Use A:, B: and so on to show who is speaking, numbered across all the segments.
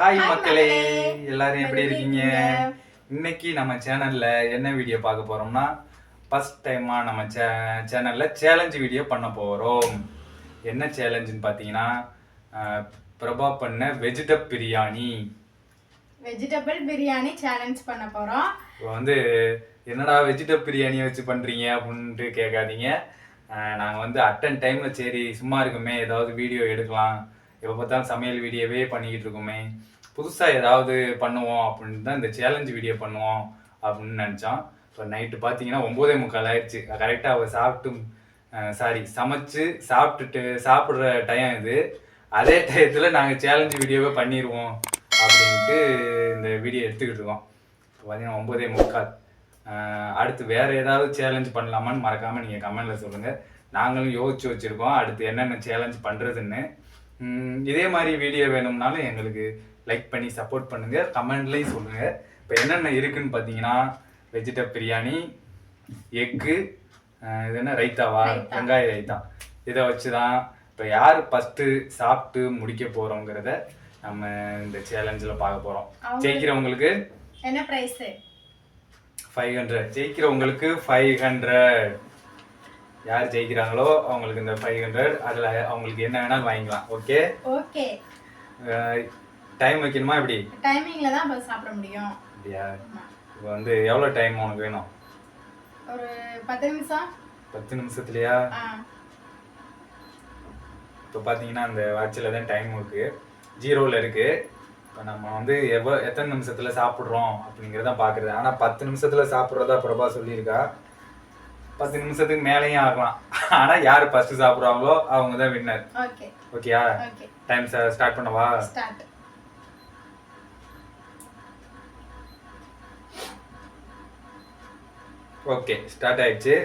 A: Hi மக்களே. எல்லாரும் எப்படி இருக்கீங்க? இன்னைக்கு நம்ம சேனல்ல என்ன வீடியோ பார்க்க போறோம்னா ஃபர்ஸ்ட் டைமா நம்ம சேனல்ல சேலஞ்ச் வீடியோ பண்ண போறோம். என்ன சேலஞ்சுன்னு பார்த்தீங்கன்னா பிரபா பண்ண vegetable biryani.
B: Vegetable biryani challenge பண்ண போறோம்.
A: இப்போ வந்து என்னடா வெஜிடப் பிரியாணி வச்சு பண்றீங்க அப்படின்ட்டு கேட்காதீங்க. அஹ், நாங்க வந்து அட்டன் டைம்ல சரி சும்மா இருக்குமே ஏதாவது வீடியோ எடுக்கலாம். எப்போ பார்த்தாலும் சமையல் வீடியோவே பண்ணிக்கிட்டு இருக்கோமே. புதுசாக ஏதாவது பண்ணுவோம் அப்படின்னு தான் இந்த சேலஞ்ச் வீடியோ பண்ணுவோம் அப்படின்னு நினச்சான் இப்போ நைட்டு பார்த்தீங்கன்னா ஒம்போதே முக்கால் ஆயிடுச்சு கரெக்டாக அவள் சாப்பிட்டு சாரி சமைச்சு சாப்பிட்டுட்டு சாப்பிட்ற டைம் இது. அதே டயத்தில் நாங்கள் சேலஞ்சு வீடியோவே பண்ணிடுவோம் அப்படின்ட்டு இந்த வீடியோ எடுத்துக்கிட்டு இருக்கோம். இப்போ பார்த்தீங்கன்னா ஒம்போதே முக்கால். அடுத்து வேறு ஏதாவது சேலஞ்ச் பண்ணலாமான்னு மறக்காமல் நீங்கள் கமெண்டில் சொல்லுங்கள் நாங்களும் யோசிச்சு வச்சுருக்கோம். அடுத்து என்னென்ன சேலஞ்ச் பண்ணுறதுன்னு இதே மாதிரி வீடியோ வேணும்னாலும் எங்களுக்கு லைக் பண்ணி சப்போர்ட் பண்ணுங்க கமெண்ட்லயும் சொல்லுங்க. இப்போ என்னென்ன இருக்குன்னு பார்த்தீங்கன்னா வெஜிடபிள் பிரியாணி எக்கு இது என்ன ரைத்தாவா?
B: ரைத்தா.
A: வெங்காய ரைத்தா. இதை வச்சு தான் இப்போ யார் ஃபஸ்ட்டு சாப்பிட்டு முடிக்க போகிறோங்கிறத நம்ம இந்த சேலஞ்சில் பார்க்க போகிறோம் ஜெயிக்கிறவங்களுக்கு
B: என்ன பிரைஸ்
A: ஃபைவ் ஹண்ட்ரட் ஜெயிக்கிறவங்களுக்கு ஃபைவ் ஹண்ட்ரட் யார் ஜெயிக்கிறாங்களோ அவங்களுக்கு இந்த ஃபைவ் ஹண்ட்ரட் அதில் அவங்களுக்கு என்ன வேணாலும் வாங்கிக்கலாம். ஓகே
B: ஓகே
A: டைம் வைக்கணுமா எப்படி?
B: டைமிங்ல தான் இப்ப சாப்பிட முடியும்.
A: அப்படியா. இப்போ வந்து எவ்வளோ டைம் உனக்கு வேணும்?
B: ஒரு பத்து நிமிஷம்.
A: பத்து நிமிஷத்துலையா? இப்போ பார்த்தீங்கன்னா அந்த வாட்சில் தான் டைம் இருக்கு. ஜீரோவில் இருக்கு. இப்போ நம்ம வந்து எவ்வளோ எத்தனை நிமிஷத்தில் சாப்பிட்றோம் அப்படிங்கிறத பார்க்குறது. ஆனால் பத்து நிமிஷத்தில் சாப்பிட்றதா பிரபா சொல்லியிருக்கா. பத்து நிமிஷத்துக்கு மேலேயும் ஆகலாம். ஆனால் யார் ஃபஸ்ட்டு சாப்பிட்றாங்களோ அவங்க தான் வின்னர்
B: ஓகே
A: ஓகேயா
B: ஓகே
A: டைம் ஸ்டார்ட் பண்ணவா? ஓகே ஸ்டார்ட் ஆயிடுச்சு.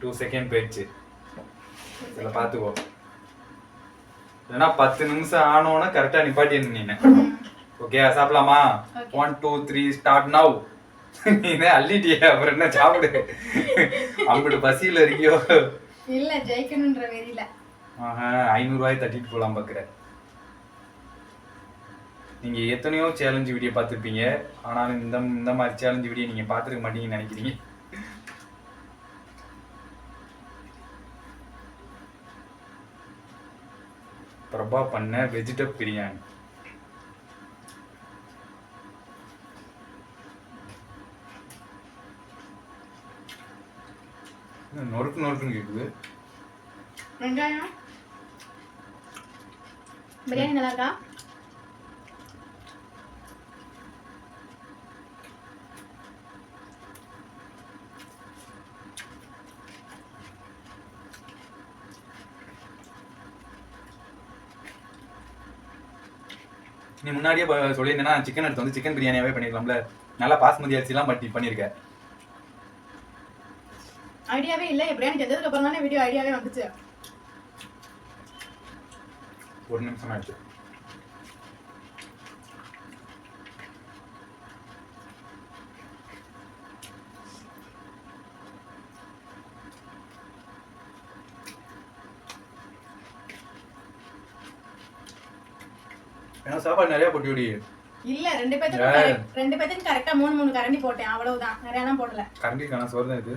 A: டூ செகண்ட் போயிடுச்சு. இதில் பார்த்துக்கோ இல்லைன்னா பத்து நிமிஷம் ஆனோன்னா கரெக்டாக நிப்பாட்டி நீனு. ஓகே சாப்பிடலாமா. One two three start now நீனே அள்ளிட்டியே அப்புறம் என்ன சாப்பிடு? அம்பிட்டு பசியில் இருக்கியோ?
B: இல்ல ஜெயிக்கணும்ன்ற வெறியில.
A: ஆஹா ஐநூறுரூவாய் தட்டிட்டு போகலாம் பார்க்குற நீங்கள் எத்தனையோ சேலஞ்சு வீடியோ பார்த்துருப்பீங்க. ஆனாலும் இந்த இந்த மாதிரி சேலஞ்சு வீடியோ நீங்கள் பார்த்துருக்க மாட்டீங்கன்னு நினைக்கிறீங்க. பிரபா பண்ண வெஜிடப் பிரியாணி. நொறுக்கு நொறுக்குன்னு கேட்குது
B: வெங்காயம்? பிரியாணி நல்லா இருக்கா?
A: நீ முன்னாடியே சொல்லியிருந்தேன்னா சிக்கன் எடுத்து வந்து சிக்கன் பிரியாணியாவே பண்ணிருக்கலாம்ல. நல்லா பாஸ்மதி அரிசிலாம் பட்டி பண்ணியிருக்க
B: ஐடியாவே இல்ல. பிரியாணி செஞ்சதுக்கு அப்புறம் தானே வீடியோ ஐடியாவே வந்துச்சு.
A: ஒரு நிமிஷம் ஆயிடுச்சு. ஏன்னா சாப்பாடு நிறைய போட்டு விடி
B: இல்ல ரெண்டு correct- ரெண்டு பேத்துக்கும் கரெக்டா மூணு மூணு கரண்டி போட்டேன். அவ்வளவுதான். நிறையலாம் போடல.
A: கரண்டிக்கான சோறு தான் இது.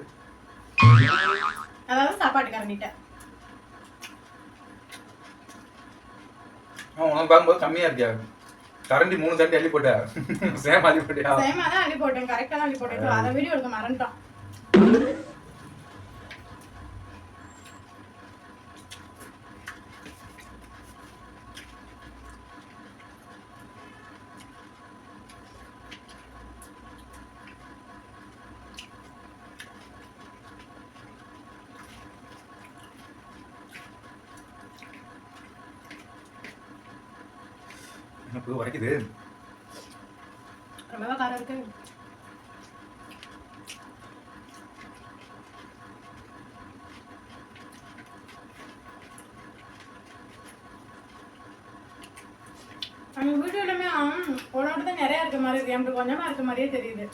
B: அதாவது சாப்பாட்டு கரண்டிட்ட
A: ஆ, உனக்கு பார்க்கும்போது கம்மியா இருக்கியா? கரண்டி மூணு தண்டி அள்ளி போட்ட. சேம் அள்ளி போட்டியா?
B: சேமா தான் அள்ளி போட்டேன் கரெக்டா தான் அள்ளி போட்டேன். அதை வீடியோ எடுக்க மறந்துட்டோம்.
A: எனக்கு உரைக்குது
B: ரொம்பவா காரம் இருக்கு. நம்ம வீடியோலமே உன்னோட தான் நிறைய இருக்க மாதிரி இருக்கு. எனக்கு கொஞ்சமா இருக்க மாதிரியே தெரியுது.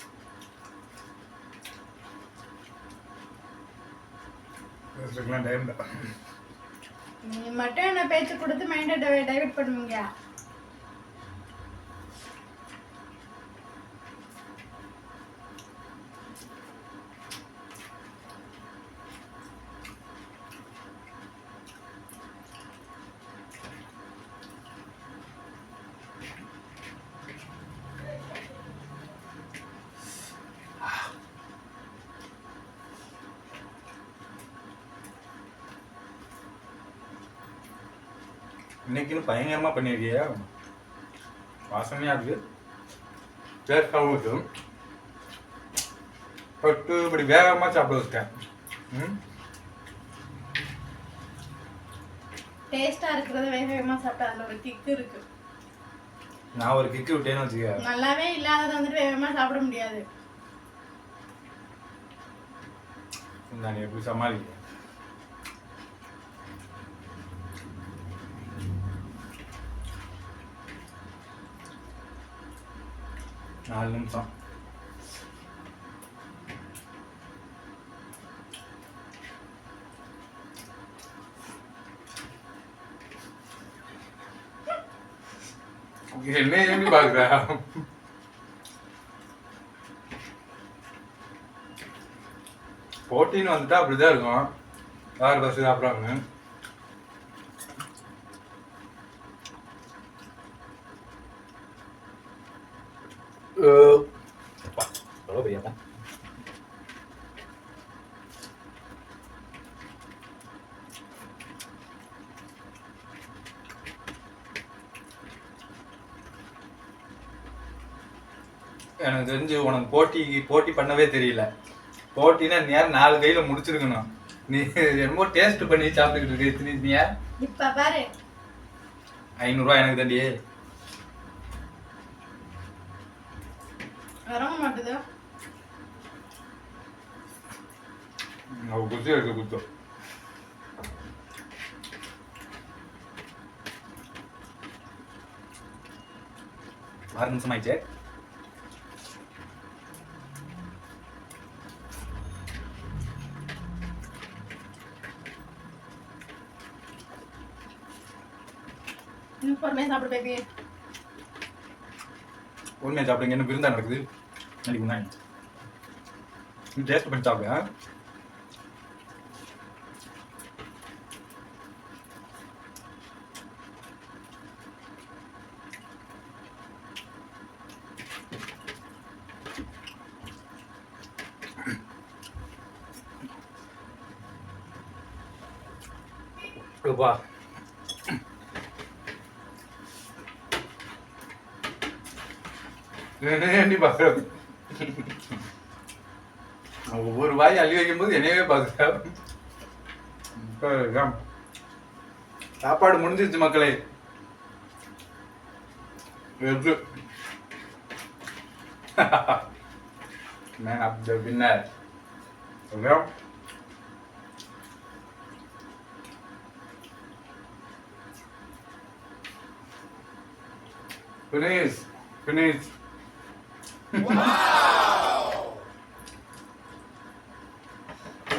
B: நீ மட்டும் என்ன பேச்சு கொடுத்து மைண்டை டைவர்ட் பண்ணுவீங்க.
A: இன்னைக்குன்னு பயங்கரமா பண்ணிருக்கியா. வாசனையா இருக்கு. டேஸ்டாகவும் இருக்கு பட்டு இப்படி வேகமா சாப்பிட வச்சிட்டேன். ம்?
B: டேஸ்டா இருக்கிறத வேக வேகமா சாப்பிட்டா அதுல ஒரு கிக்கு இருக்கு.
A: நான் ஒரு கிக்கு விட்டேன்னு வச்சுக்க.
B: நல்லாவே இல்லாததை வந்துட்டு வேகமா சாப்பிட முடியாது.
A: நான் எப்படி சமாளிக்கிறேன். நாலு நிமிஷம் என்ன எப்படி பாக்குற போட்டின்னு வந்துட்டா அப்படிதான் இருக்கும் யார் பஸ் சாப்பிட்றாங்க எவ்வளோ பெரியப்பா எனக்கு தெரிஞ்சு உனக்கு போட்டி போட்டி பண்ணவே தெரியல. போட்டினா நேரம் நாலு கையில முடிச்சிருக்கணும். நீ என்னமோ டேஸ்ட் பண்ணி சாப்பிட்டுக்கிட்டு இருக்க இத்தனையா
B: இப்ப பாரு.
A: ஐநூறுரூவா எனக்கு தாண்டி.
B: இறங்க மாட்டுது.
A: அவ குத்தி எடுக்க குத்தம் ஆறு நிமிஷம் ஆயிடுச்சு
B: இன்னும் பொறுமையா சாப்பிடு பேபி
A: உண்மையா சாப்பிடுங்க. என்ன விருந்தா நடக்குது. நாளைக்கு முன்னாடி. டேஸ்ட் பண்ணி சாப்பிடு ஆ? ரூபா. என்னடி பாக்குற ஒவ்வொரு வாய் அள்ளி வைக்கும்போது என்னையவே பாக்குற சாப்பாடு முடிஞ்சிருச்சு மக்களே வெறு Man of the winner. Okay? Finish. Finish.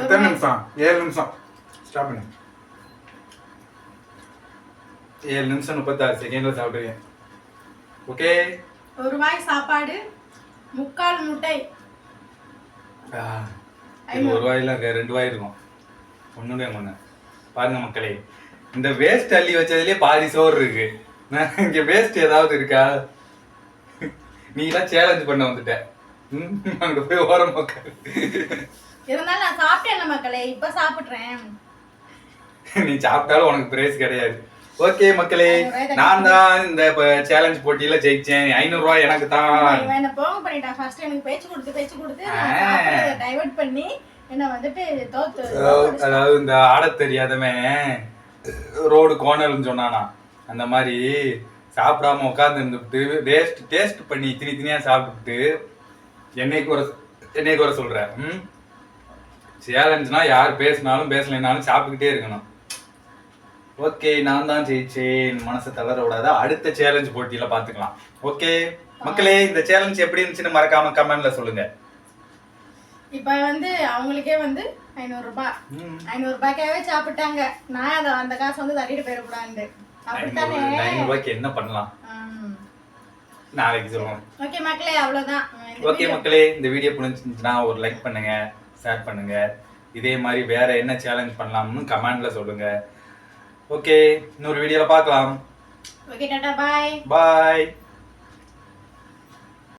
A: எத்தனை நிமிஷம்? ஏழு நிமிஷம். ஸ்டாப் பண்ணு. ஏழு நிமிஷம் முப்பத்தாறு செகண்ட்ல சாப்பிடுறீங்க. ஓகே
B: ஒரு வாய் சாப்பாடு முக்கால் முட்டை.
A: இது ஒரு வாயில ரெண்டு வாய் இருக்கும். ஒண்ணுமே ஒண்ணு. பாருங்க மக்களே இந்த வேஸ்ட் அள்ளி வச்சதுலயே பாதி சோறு இருக்கு. இங்க வேஸ்ட் ஏதாவது இருக்கா? நீ எல்லாம் சேலஞ்ச் பண்ண வந்துட்ட. அங்க போய் ஓரம் மக்கள்
B: இருந்தாலும் நான் சாப்பிட்டேன் மக்களே இப்ப சாப்பிடுறேன்.
A: நீ சாப்பிட்டாலும் உனக்கு பிரைஸ் கிடையாது. ஓகே மக்களே நான் தான் இந்த சேலஞ்ச் போட்டியில ஜெயிச்சேன். ஐநூறு ரூபாய் எனக்கு தான்.
B: என்ன போங்க பண்ணிட்டான். ஃபர்ஸ்ட் எனக்கு பேச்சு கொடுத்து பேச்சு கொடுத்து. டைவர்ட் பண்ணி என்ன வந்துட்டு தோத்து
A: அதாவது- இந்த ஆடத் தெரியாதவன் ரோடு கோணல்னு சொன்னானா. அந்த மாதிரி சாப்பிடாம உட்கார்ந்து இருந்துட்டு டேஸ்ட் டேஸ்ட் பண்ணி திணி திணியா சாப்பிட்டுட்டு என்னைக்கு ஒரு என்னைக்கு ஒரு சொல்ற? ம்? சேலஞ்சுனா யார் பேசினாலும் பேசலைனாலும் சாப்பிட்டுக்கிட்டே இருக்கணும். ஓகே நான் தான் ஜெயிச்சேன். மனசை தளர விடாத. அடுத்த சேலஞ்ச் போட்டியில பாத்துக்கலாம் ஓகே? மக்களே இந்த சேலஞ்ச் எப்படி இருந்துச்சுன்னு மறக்காம கமெண்ட்ல சொல்லுங்க.
B: இப்ப வந்து அவங்களுக்கே வந்து ஐநூறு ரூபாய்.
A: ம்.
B: ஐநூறு ரூபாய்க்காவே சாப்பிட்டாங்க. நான் அதை அந்த காசு வந்து தட்டிட்டு போயிடக்கூடாது
A: ரூபாய்க்கு என்ன பண்ணலாம்? நாளைக்கு சொல்லுவோம்
B: ஓகே மக்களே அவ்வளவுதான். இந்த
A: ஓகே மக்களே இந்த வீடியோ பிடிச்சிருந்துச்சுன்னா ஒரு லைக் பண்ணுங்க ஷேர் பண்ணுங்க. இதே மாதிரி வேற என்ன சேலஞ்ச் பண்ணலாம்னு கமெண்ட்ல சொல்லுங்க. ஓகே இன்னொரு வீடியோல பார்க்கலாம்.
B: ஓகே டாடா பாய்
A: பாய்